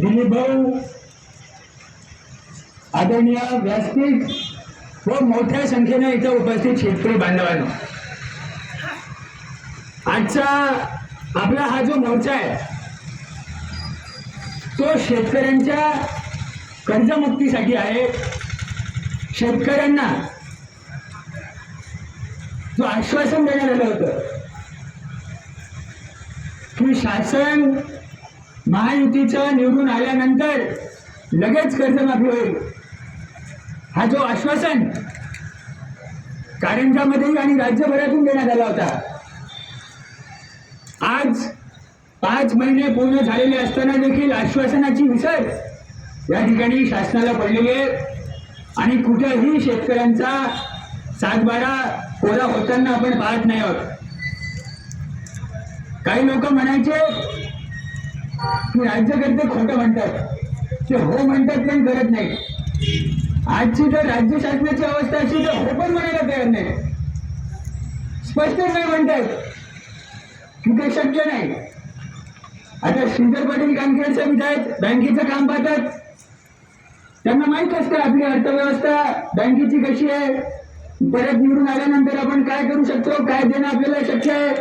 दिलीप आदरणीय व्यासपीठ व मोठ्या संख्येने इथं उपस्थित शेतकरी बांधवांनो. आजचा आपला हा जो मोर्चा आहे तो शेतकऱ्यांच्या कर्जमुक्तीसाठी आहे. शेतकऱ्यांना जो आश्वासन देण्यात आलं होतं की शासन महायुतीचं निवडून आल्यानंतर लगेच कर्जमाफी होईल. हा जो आश्वासन कारंजामध्येही आणि राज्यभरातून देण्यात आला होता. आज पाच महिने पूर्ण झालेले असताना देखील आश्वासनाची विसर या ठिकाणी शासनाला पडलेली आहे. आणि कुठेही शेतकऱ्यांचा सातबारा कोरा होताना आपण पाहत नाही आहोत. काही लोक म्हणायचे की राज्यकर्ते खोटं म्हणतात. ते हो म्हणतात पण करत नाही. आजची जर राज्य शासनाची अवस्था अशी तर हो पण म्हणायला तयार नाही. स्पष्ट नाही म्हणतात. की ते शक्य नाही. आता श्रीधर पाटील कामखेडचे विधायक बँकेचं काम पाहतात. त्यांना माहीत असतं आपली अर्थव्यवस्था बँकेची कशी आहे. परत निवडून आल्यानंतर आपण काय करू शकतो काय देणं आपल्याला शक्य आहे.